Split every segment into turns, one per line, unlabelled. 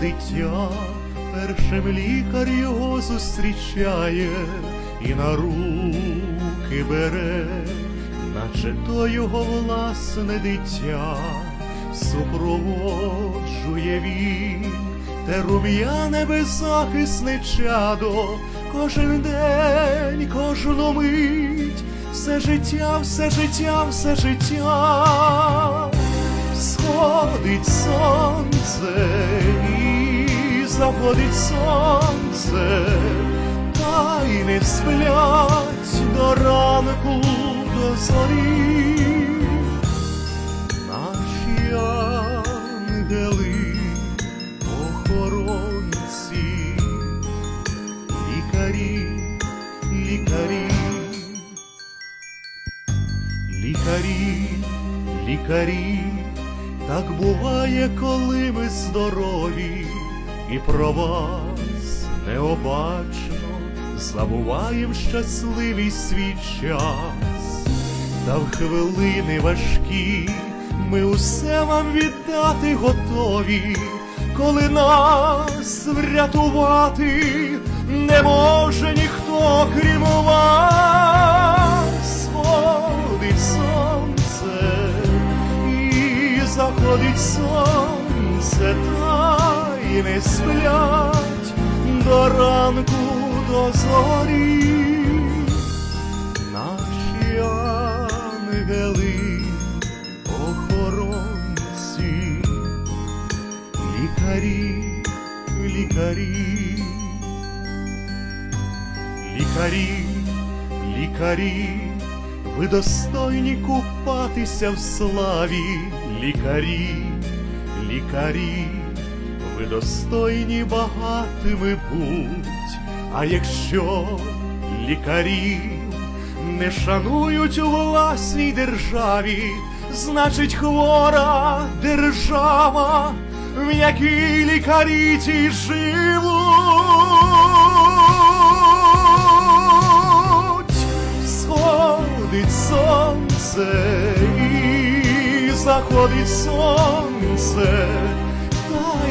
Дитя, першим лікар його зустрічає і на руки бере, наче то його власне дитя, супроводжує він, те рум'яне беззахисне чадо, кожен день, кожну мить, все життя, все життя, все життя. Сходить сонце заходить сонце, та й не сплять до ранку до зорі. Наші ангели, охоронці, лікарі, лікарі. Лікарі, лікарі, так буває, коли ми здорові, і про вас необачно забуваєм щасливий свій час, та в хвилини важкі ми усе вам віддати готові, коли нас врятувати не може ніхто крім вас. Не сплять до ранку до зорі. Наші ангели, охоронці, лікарі, лікарі. Лікарі, лікарі, ви достойні купатися в славі, лікарі, лікарі, ви достойні багатими будь, а якщо лікарі не шанують у власній державі, значить хвора держава, в якій лікарі ті живуть. Сонце і заходить сонце,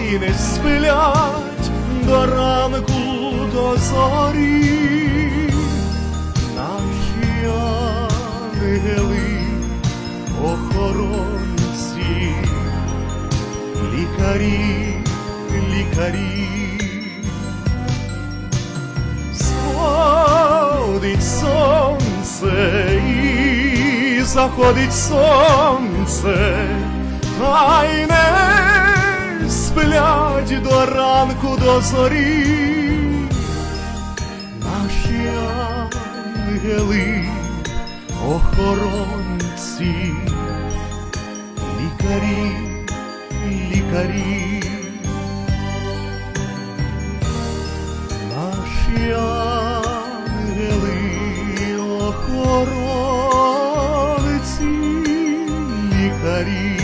й не сплять до ранку до зорі. Наші ангели, охоронці, лікарі, лікарі. Сходить сонце і заходить сонце, та не сплять до ранку до зорі. Наші ангели, охоронці, лікарі, лікарі. Наші ангели, охоронці, лікарі.